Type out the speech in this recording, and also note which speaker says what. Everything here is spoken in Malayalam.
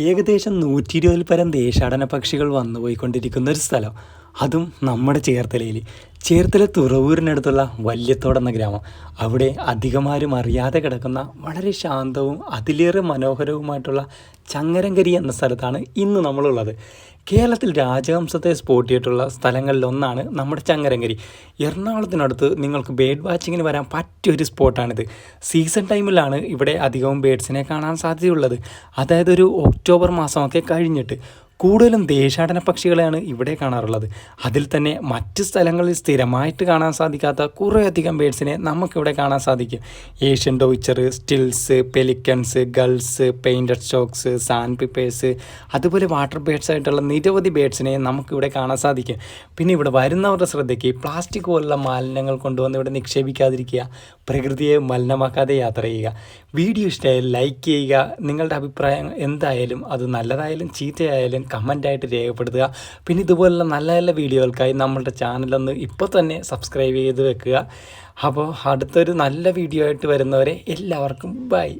Speaker 1: ഏകദേശം നൂറ്റി ഇരുപതിൽ പരം ദേശാടന പക്ഷികൾ വന്നു പോയിക്കൊണ്ടിരിക്കുന്ന ഒരു സ്ഥലം. അതും നമ്മുടെ ചേർത്തലയിൽ ചേർത്തല തുറവൂരിനടുത്തുള്ള വല്യത്തോട് എന്ന ഗ്രാമം. അവിടെ അധികമാരും അറിയാതെ കിടക്കുന്ന വളരെ ശാന്തവും അതിലേറെ മനോഹരവുമായിട്ടുള്ള ചങ്ങരങ്കരി എന്ന സ്ഥലത്താണ് ഇന്ന് നമ്മളുള്ളത്. കേരളത്തിൽ രാജവംശത്തെ സ്പോട്ട് ചെയ്തിട്ടുള്ള സ്ഥലങ്ങളിലൊന്നാണ് നമ്മുടെ ചങ്ങരങ്കരി. എറണാകുളത്തിനടുത്ത് നിങ്ങൾക്ക് ബേഡ് വാച്ചിങ്ങിന് വരാൻ പറ്റിയൊരു സ്പോട്ടാണിത്. സീസൺ ടൈമിലാണ് ഇവിടെ അധികവും ബേഡ്സിനെ കാണാൻ സാധ്യതയുള്ളത്. അതായത് ഒരു ഒക്ടോബർ മാസമൊക്കെ കഴിഞ്ഞിട്ട്. കൂടുതലും ദേശാടന പക്ഷികളെയാണ് ഇവിടെ കാണാറുള്ളത്. അതിൽ തന്നെ മറ്റ് സ്ഥലങ്ങളിൽ സ്ഥിരമായിട്ട് കാണാൻ സാധിക്കാത്ത കുറേയധികം ബേഡ്സിനെ നമുക്കിവിടെ കാണാൻ സാധിക്കും. Asian dowitchers stilts pelicans gulls painted storks sandpipers അതുപോലെ വാട്ടർ ബേഡ്സ് ആയിട്ടുള്ള നിരവധി ബേഡ്സിനെ നമുക്കിവിടെ കാണാൻ സാധിക്കും. പിന്നെ ഇവിടെ വരുന്നവരുടെ ശ്രദ്ധയ്ക്ക് പ്ലാസ്റ്റിക് പോലുള്ള മാലിന്യങ്ങൾ കൊണ്ടുവന്ന് ഇവിടെ നിക്ഷേപിക്കാതിരിക്കുക പ്രകൃതിയെ മലിനമാക്കാതെ യാത്ര ചെയ്യുക. വീഡിയോ ഇഷ്ടമായാൽ ലൈക്ക് ചെയ്യുക. നിങ്ങളുടെ അഭിപ്രായം എന്തായാലും അത് നല്ലതായാലും ചീത്തയായാലും കമന്റായിട്ട് രേഖപ്പെടുത്തുക. പിന്നെ ഇതുപോലുള്ള നല്ല നല്ല വീഡിയോകൾക്കായി നമ്മളുടെ ചാനലൊന്ന് ഇപ്പോൾ തന്നെ സബ്സ്ക്രൈബ് ചെയ്ത് വെക്കുക. അപ്പോൾ അടുത്തൊരു നല്ല വീഡിയോ ആയിട്ട് വരുന്നവരെ എല്ലാവർക്കും ബൈ